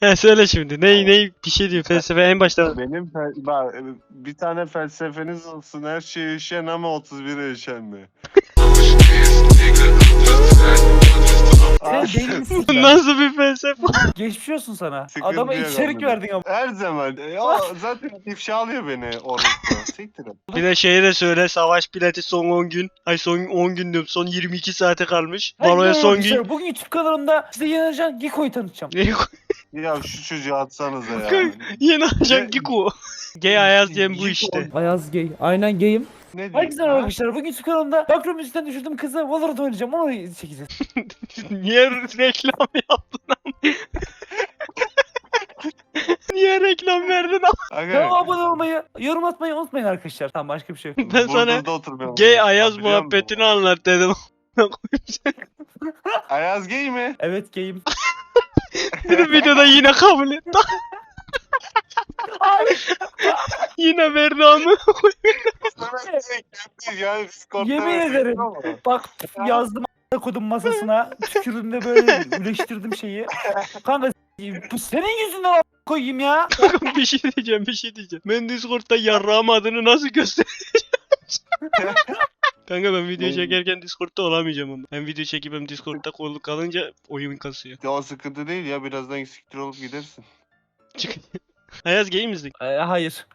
He söyle şimdi. Ney ney bir şey diyor felsefe en başta. Benim fel- bak bir tane felsefeniz olsun her şey yaşayan ama 31 yaşayan mı? Sen deli misin? Bu sen? nasıl bir felsefe? Geçmiş olsun sana. Sıkıntı Adama yok içerik amına. verdin ama. Her zaman. E, o zaten ifşa alıyor beni orada. Siktir et. Bir de şeyi de söyle savaş bileti son 10 gün. Ay son 10 gün diyorum son 22 saate kalmış. Baloya son arkadaşlar, gün. Bugün YouTube kanalımda size Yenercan Giko'yu tanıtacağım. Ya şu çocuğu atsanıza ya. Yeni ajan Giku. Gay Ayaz diyen bu işte. Ayaz gay. Aynen gayim. Ne Herkese diyorsun? merhaba arkadaşlar. Bugün YouTube kanalımda Bakrom üstten düşürdüm kızı Valorant oynayacağım. Onu çekeceğiz. Niye reklam yaptın? Niye reklam verdin ama? Aga, Kanalıma abone olmayı, yorum atmayı unutmayın arkadaşlar. Tamam başka bir şey yok. Ben sana. Gay Ayaz muhabbetini anlat dedim. Ayaz gay mi? Evet gayim. Bir de videoda yine kabul etti. yine verdi ama. yani Discord'da Yemin böyle ederim. Bak yazdım a**a kodum masasına. Tükürdüm de böyle üleştirdim şeyi. Kanka bu senin yüzünden a**a koyayım ya. bir şey diyeceğim bir şey diyeceğim. Ben Discord'da yarrağım adını nasıl göstereceğim? Kanka ben video Ne? çekerken Discord'da olamayacağım ama. Ben video çekip hem Discord'da kolluk kalınca oyun kasıyor. Ya o sıkıntı değil ya birazdan siktir olup gidersin. Çık. Ayaz gay misin? Ee, hayır.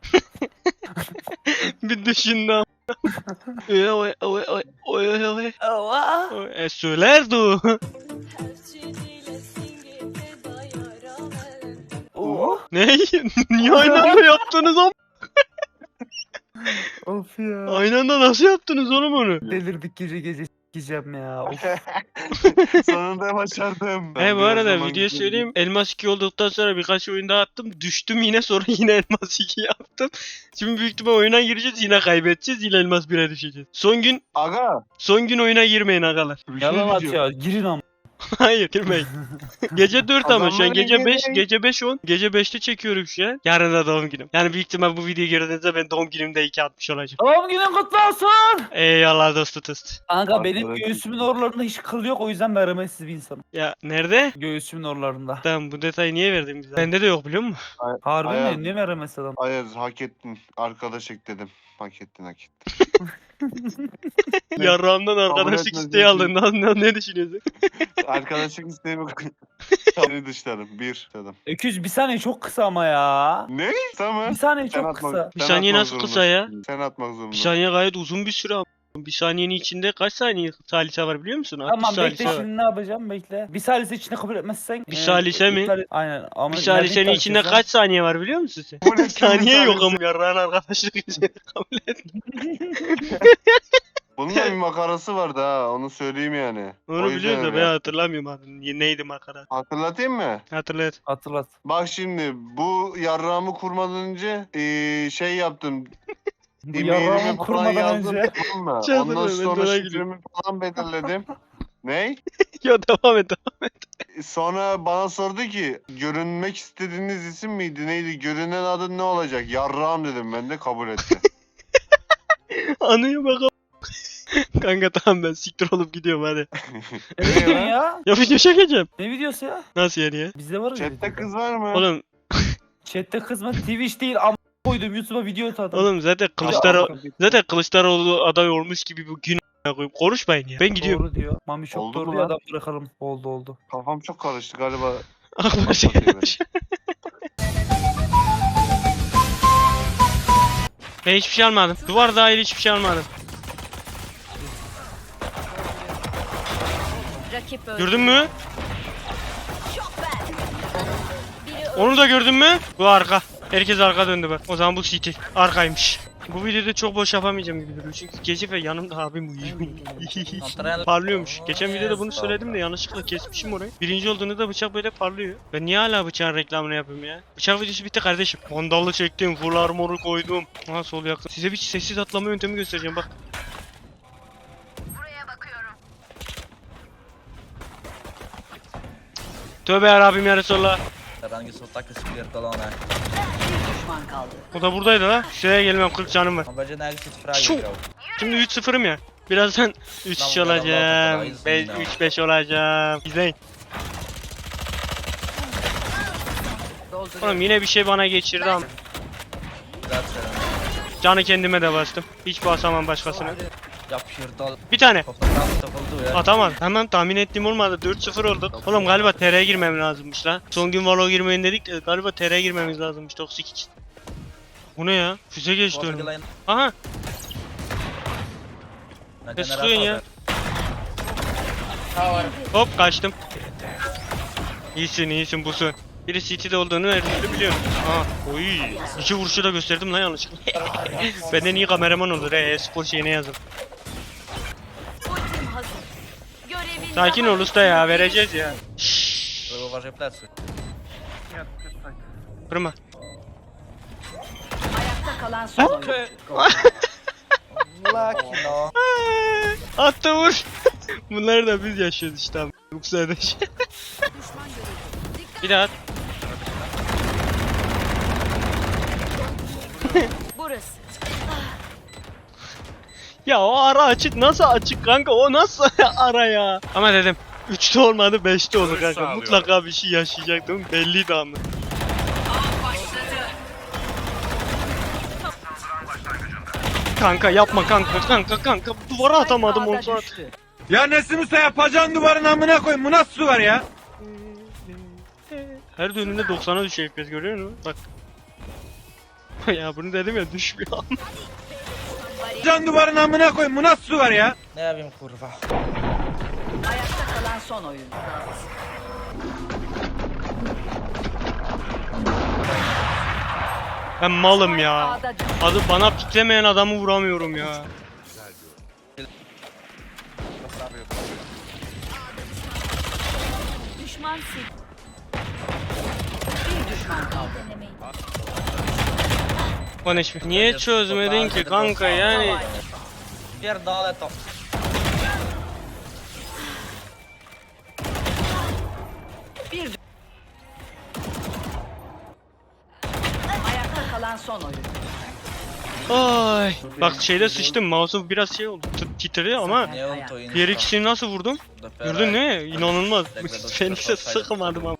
Bir düşün lan. Oy oy oy oy oy oy oy. Oy. E söylerdi o. Oh. ne? Niye aynı anda yaptınız ama? Of ya. Aynı anda nasıl yaptınız oğlum onu? Delirdik gece gece s**eceğim ya. Of. Sonunda başardım. He bu arada video söyleyeyim. Elmas 2 olduktan sonra birkaç oyun daha attım. Düştüm yine sonra yine Elmas 2 yaptım. Şimdi büyük ihtimal oyuna gireceğiz yine kaybedeceğiz. Yine Elmas 1'e düşeceğiz. Son gün Aga. son gün oyuna girmeyin agalar. Bir şey Yalan at diyeceğim. ya. Girin ama. Hayır girmeyin. Gece 4 ama şu an gece 5 yeri- gece 5 10 gece 5'te çekiyorum şu an. Yarın da doğum günüm. Yani büyük ihtimal bu videoyu gördüğünüzde ben doğum günümde 2 atmış olacağım. Doğum günün kutlu olsun. Eyvallah dostu tost. Kanka benim Arkadaşlar. göğsümün oralarında hiç kıl yok o yüzden merhametsiz bir insanım. Ya nerede? Göğsümün oralarında. Tamam bu detayı niye verdin bize? Bende de yok biliyor musun? Harbi Ayağım. mi? Ne merhametsiz adam? Ayaz hak ettin. Arkadaş ekledim. Hak ettin hak ettin. Ne? Yarrağımdan arkadaşlık etmez isteği diyorsun. aldın. Ne, ne düşünüyorsun? Arkadaşlık isteğimi Seni dışladım. Bir dedim. Öküz bir saniye çok kısa ama ya. Ne? Tamam. Bir saniye Sen çok atmak- kısa. Bir sen saniye atmak nasıl kısa ya? zorundasın. Sen atmak zorundasın. Bir saniye gayet uzun bir süre ama. Bir saniyenin içinde kaç saniye salise var biliyor musun? 60 Tamam bekle salise var. şimdi ne yapacağım bekle. Bir salise içinde kabul etmezsen. Bir e, salise mi? iptal- Aynen ama. Bir salisenin içinde kaç saniye var biliyor musun sen? Bu ne saniye yok ama yarrağın arkadaşlık için kabul et. Bunun da bir makarası vardı ha. Onu söyleyeyim yani. Onu O yüzden biliyoruz da öyle. ben hatırlamıyorum adını. Neydi makara? Hatırlatayım mı? Hatırlat. Hatırlat. Bak şimdi bu yarrağımı kurmadan önce eee, şey yaptım. Bu yarrağımı falan kurmadan yazdım, önce. Tamam mı? Ondan sonra sana şifremi falan belirledim. ne? Ya devam et. Sonra bana sordu ki görünmek istediğiniz isim miydi neydi? Görünen adın ne olacak? Yarrağım dedim ben de kabul etti. Anıya bakalım. Kanka tamam ben siktir olup gidiyorum hadi. Ne diyorsun ya? Ya video çekeceğim. Ne videosu ya? Nasıl yani ya? Bizde var ya. Chat'te kız var mı? Oğlum Chat'te kız mı? Twitch değil am koydum YouTube'a video atadım. oğlum zaten Kılıçdaroğlu zaten Kılıçdaroğlu aday olmuş gibi bu gün koyayım. Konuşmayın ya. Ben gidiyorum. Doğru diyor. Mami çok Oldu doğru mu diyor lan? adam bırakalım. Oldu oldu. Kafam çok karıştı galiba. AK Parti gelmiş. Ben hiçbir şey almadım. Duvar dahil hiçbir şey almadım. Rakip öldü. Gördün mü? Çok ben. Biri öldü. Onu da gördün mü? Bu arka. Herkes arka döndü bak. O zaman bu City. Arkaymış. Bu videoda çok boş yapamayacağım gibi duruyor. Çünkü gece ve yanımda abim uyuyor. Parlıyormuş. Geçen videoda bunu söyledim de yanlışlıkla kesmişim orayı. Birinci olduğunda da bıçak böyle parlıyor. Ben niye hala bıçağın reklamını yapıyorum ya? Bıçak videosu bitti kardeşim. Vandallı çektim, full armoru koydum. Ha sol yakın. Size bir sessiz atlama yöntemi göstereceğim bak. Tövbe yarabbim ya Resulallah. Rangi sottacchi spirtolone. Düşman kaldı. O da buradaydı la. Şuraya gelmem 40 canım var. Ma vedi nel sit frag, Şu-. Şimdi 3-0'ım ya. Birazdan 3-3 Tamam, olacağım. tamam, Ben tamam. 3-5 olacağım. İzleyin. Oğlum yine bir şey bana geçirdi ama. Canı kendime de bastım. Hiç basamam başkasına. Yapışırdı. Bir tane. Fotoğraf takıldı ya. Hemen tahmin ettiğim olmadı. 4-0 olduk. Oğlum galiba TR'ye girmem lazımmış lan. Son gün Valo girmeyin dedik de galiba TR'ye girmemiz lazımmış toksik için. Bu ne ya? Füze geçti önüme. Aha ne sıkıyorsun ya? Hop kaçtım. İyisin iyisin busun. Biri CT'de olduğunu her türlü biliyorum. Aha. Oy. İki vuruşu da gösterdim lan yanlışlıkla. Benden iyi kameraman olur he. Spor şeyine yazın. Sakin ol usta ya vereceğiz ya. Şşş. Zauważyłem plecy. Kırma. Ayakta kalan son oyuncu. Laki no. Attı vur. Bunları da biz yaşıyoruz işte abi. Bu sırada şey. Bir daha at. Ya o ara açık nasıl açık kanka o nasıl ara ya. Ama dedim 3'te olmadı 5'te oldu kanka. Mutlaka bir şey yaşayacaktım belliydi ama. Kanka yapma kanka kanka kanka duvara atamadım onu sonra. Ya Nesim Usta yapacağın duvarın amına koyayım. Bu nasıl su var ya? Her dönümde 90'a düşüyor FPS görüyor musun? Bak. ya bunu dedim ya düşmüyor Yapacağın duvarın amına koyayım. Bu nasıl su var ya? Ne yapayım kurwa? Ayakta kalan son oyuncu. Ben malım ya. Adı bana piklemeyen adamı vuramıyorum ya. Düşman sil. Bir düşman kaldı. Denemeyin. Konuş. Niye çözmedin ki kanka yani? Pierdolę to. Bir Ayakta kalan son oyuncu. Ay. Bak şeyde sıçtım. Mouse'um biraz şey oldu. T- titriyor ama Nie on to diğer ikisini nasıl vurdum? Dopiero Gördün mü? İnanılmaz. Jak będą Phoenix'e się sıkmadım ama.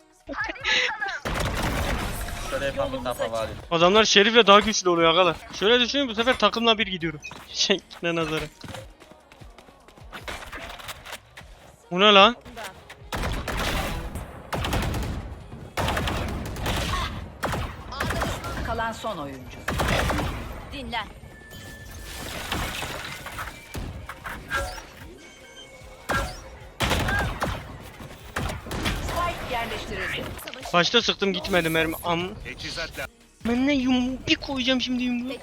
Adamlar Şerif'le daha güçlü oluyor agalar. Şöyle düşünün bu sefer takımla bir gidiyorum. Şekline nazarı. Bu ne lan? Kalan son oyuncu. Dinlen. Başta sıktım gitmedi mermi. Am. Ben ne yum bir koyacağım şimdi yumruğu.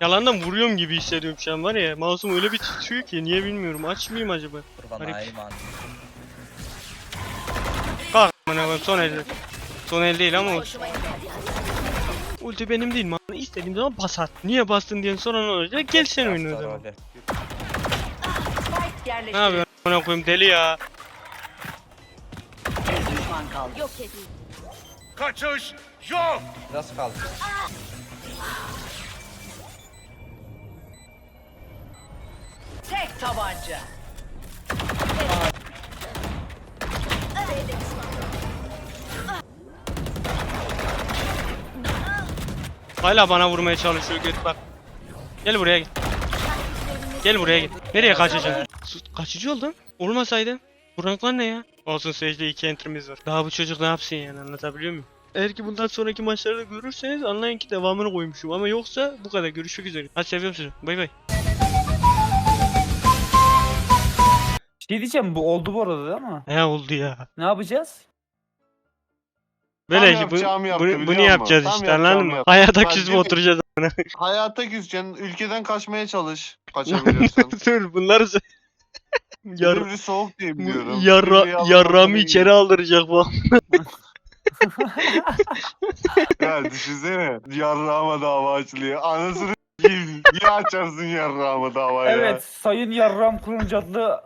Yalandan vuruyorum gibi hissediyorum şu an var ya. Mouse'um öyle bir titriyor ki niye bilmiyorum. Açmayayım acaba? Kurwa Garip. Kalk amına koyayım son elde. Son el değil ama olsun. Ulti benim değil mi? İstediğim zaman bas at. Niye bastın diye sonra ne olacak? Gel sen oyna o zaman. Ne yapıyorsun? Amına koyayım deli ya. Yok edildi. Kaçış yok. Biraz kaldı. Tek tabanca. Hala bana vurmaya çalışıyor göt bak. Gel buraya gel. Gel buraya gel. Nereye kaçacaksın? Sus, Kaçıcı oldun. Olmasaydı. Bu ranklar ne ya? Olsun Sage'de iki enter'imiz var. Daha bu çocuk ne yapsın yani anlatabiliyor muyum? Eğer ki bundan sonraki maçlarda görürseniz anlayın ki devamını koymuşum. Ama yoksa bu kadar. Görüşmek üzere. Hadi seviyorum sizi. Bay bay. Şey diyeceğim bu oldu bu arada değil mi? Ne oldu ya? Ne yapacağız? Böyle Tam bu, yapacağımı yaptı, bu- biliyor bunu musun? yapacağız Tam işte yapacağımı anladın mı? yaptı. Hayata Ben mi? oturacağız. Hayata küseceksin. Ülkeden kaçmaya çalış. Kaçabiliyorsan. Dur bunları sö- Yar, Silivri soğuk diye biliyorum. yarramı iyi. içeri aldıracak bu. Ya düşünsene. Yarrağıma dava açılıyor. Anasını s**eyim. Niye açarsın yarrağıma dava ya? Evet Sayın Yarram Kuruncu adlı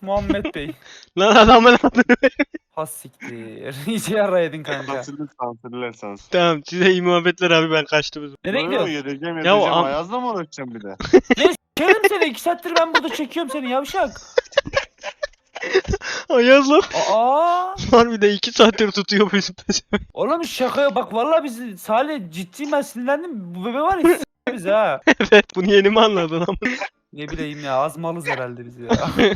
Muhammed Bey. Lan adamın adını Has siktir. İyice yarra yedin kanka. Sansürler sansürler sansür. Tamam size iyi muhabbetler abi ben kaçtım. o. Nereye Böyle mi gidiyorsun? Yedeceğim Ya yedeceğim. am- Ayazla mı uğraşacağım bir de? Kerim seni iki saattir ben burada çekiyorum seni yavşak. Ayazla Aa! var bir de 2 saattir tutuyor bizim pezevenk. Oğlum şakaya bak vallahi bizi Salih ciddi ben sinirlendim. Bu bebe var ya s- biz ha. Evet bunu yeni mi anladın ama? Ne bileyim ya az malız herhalde biz ya.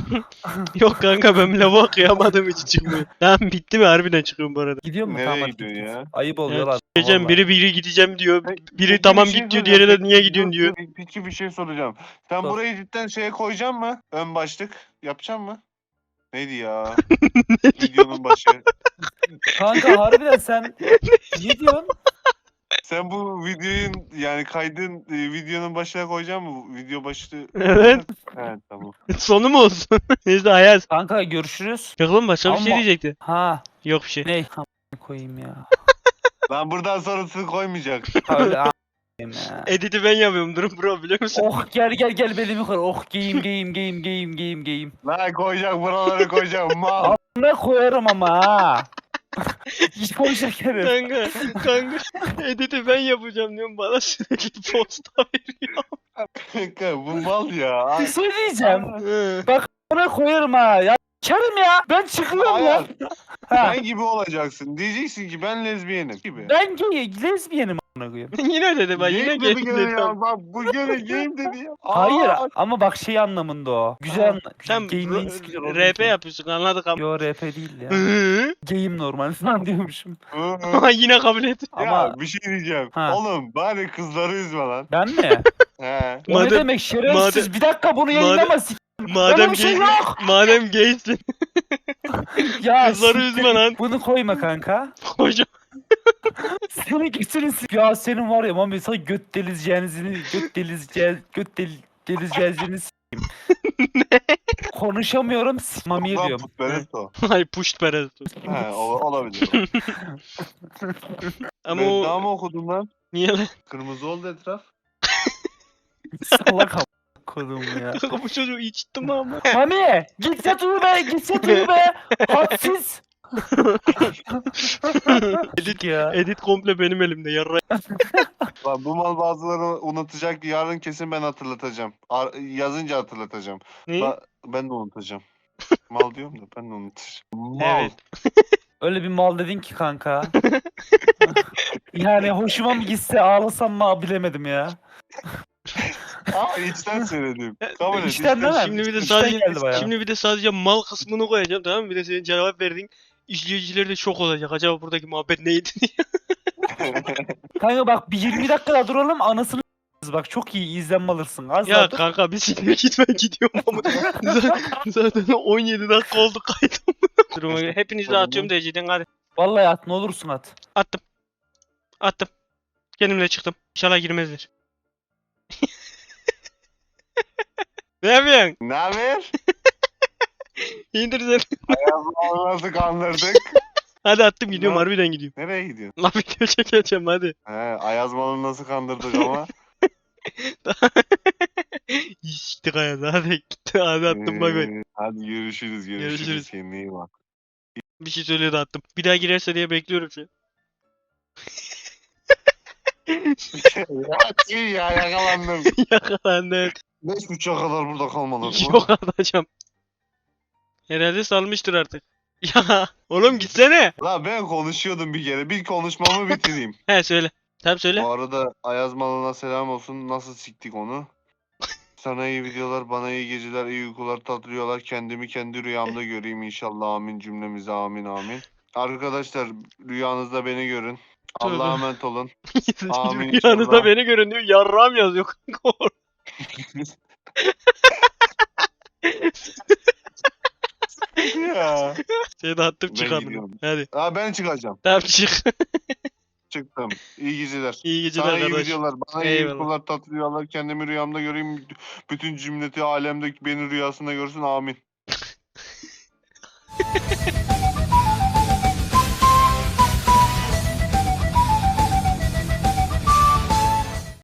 Yok kanka ben lavuğa kıyamadığım için çıkmıyor. Tamam bitti mi harbiden çıkıyorum bu arada. Gidiyor mu? Nereye Tamam hadi gidiyor git, git. ya? Ayıp oluyor lan. Gideceğim vallahi. biri biri gideceğim diyor. Biri Peki tamam bir şey git diyor diğeri de niye gidiyorsun dur, diyor. dur, Peki bir şey soracağım. Sen Sor. burayı cidden şeye koyacaksın mı? Ön başlık. Yapacaksın mı? Neydi ya? Videonun başı. Kanka harbiden sen ne diyorsun? Sen bu videonun yani kaydın e, videonun başına koyacaksın mı? Bu Video başlığı. Evet. Evet tamam. Sonu mu olsun? Neyse Ayaz. Kanka görüşürüz. Yok lan başka bir şey Ama- diyecekti. Ha Yok bir şey. ne? Koyayım ya. Ben buradan sonrasını koymayacak. Ya. Edit'i ben yapıyorum durum bro biliyor musun? Oh gel gel gel benim yukarı. Oh giyim giyim giyim giyim giyim giyim. Lan koyacak buralara koyacak mal. Ne koyarım ama ha. Hiç koyacak yerim. Kanka, kanka edit'i ben yapacağım diyorum bana sürekli posta veriyor. Kanka bu mal ya. Bir şey diyeceğim. Hı. Buna koyarım ha. Ya Kerim ya. Ben çıkıyorum ya. Hayır. Ha. Ben gibi olacaksın. Diyeceksin ki ben lezbiyenim gibi. Ben gay, lezbiyenim amına koyayım. yine dedi bak yine Geyim dedi geldi. gene ya. Bak bu gene geyim dedi ya. Hayır ama bak şey anlamında o. Güzel anla. Sen olduğu RP yapıyorsun anladık ama. Yo RP değil ya. Hı. Gayim normal falan diyormuşum. hı, hı. Ama yine kabul et. Ama Ya bir şey diyeceğim. Ha. Oğlum bari kızları üzme lan. ben mi? He. O ne Madem- demek şerefsiz? madem- Bir dakika bunu yayınlama sik. Madem Öyle bir şey yok. madem gaysin Ya kızları siktir üzme git. lan. Bunu koyma kanka. Koca. Senin götünü sik. Ya senin var ya mami sana göt delizeceğinizi göt delizeceğiz göt del delizeceğinizi s**eyim. Konuşamıyorum s- mamiye diyorum. putperest o. Ay puşt perest. He ol- olabilir. Ama ben o daha mı okudum lan? niye lan? Kırmızı oldu etraf. Salak am- kodum ya. Kanka bu çocuğu içti mi ama? Mami git yat uyu be git yat uyu be. Hadsiz. edit, ya. edit komple benim elimde yarra. Lan bu mal bazıları unutacak. Yarın kesin ben hatırlatacağım. Ar- yazınca hatırlatacağım. Ne? Ba- ben de unutacağım. mal diyorum da ben de unutacağım. Mal. Evet. Öyle bir mal dedin ki kanka. yani hoşuma mı gitse ağlasam mı bilemedim ya. Aa içten söyledim. Kabul et. İçten değil mi? Şimdi bir de İçten sadece geldi bayağı. şimdi bir de sadece mal kısmını koyacağım tamam mı? Bir de senin cevap verdiğin izleyiciler de şok olacak. Acaba buradaki muhabbet neydi diye. Kanka bak bir 20 dakika daha duralım anasını bak çok iyi izlenme alırsın. Az ya dur. kanka bir siktir git ben gidiyorum ama zaten, zaten 17 dakika oldu kaydım. Duruma göre hepinizi Tamam. atıyorum dereceden hadi. Vallahi at ne olursun at. Attım. Attım. Kendimle çıktım. İnşallah girmezler. Ne yapıyorsun? ne haber? İndir sen. Ayazmalı nasıl kandırdık? Hadi attım gidiyorum Ne? harbiden gidiyorum. Nereye gidiyorsun? La video çekeceğim hadi. He, Ayazmalı nasıl kandırdık ama. İşte kaya hadi gitti hadi attım bay bay. Ee, Hadi görüşürüz görüşürüz. Görüşürüz. Kendine iyi bak. Bir şey söyle de attım. Bir daha girerse diye bekliyorum şu an. ya iyi ya yakalandım. Yakalandı. Beş buçuğa kadar burada kalmalı. Yok atacağım. Herhalde salmıştır artık. Ya oğlum gitsene. La ben konuşuyordum bir kere. Bir konuşmamı bitireyim. He söyle. Tamam söyle. Bu arada Ayazmalı'na selam olsun. Nasıl siktik onu? Sana iyi videolar, bana iyi geceler, iyi uykular, tatlı rüyalar. Kendimi kendi rüyamda göreyim inşallah. Amin cümlemize amin amin. Arkadaşlar rüyanızda beni görün. Allah'a emanet olun. Amin Rüyanızda inşallah. beni görün diyor. Yarram yazıyor kanka ya. Seni attım Ben çıkalım. Hadi. Aa, ben çıkacağım. Tamam çık. Çıktım. İyi geceler. İyi geceler Sana iyi arkadaş. videolar. Bana iyi Eyvallah. tatlı rüyalar. Kendimi rüyamda göreyim. Bütün cümleti alemdeki beni rüyasında görsün. Amin.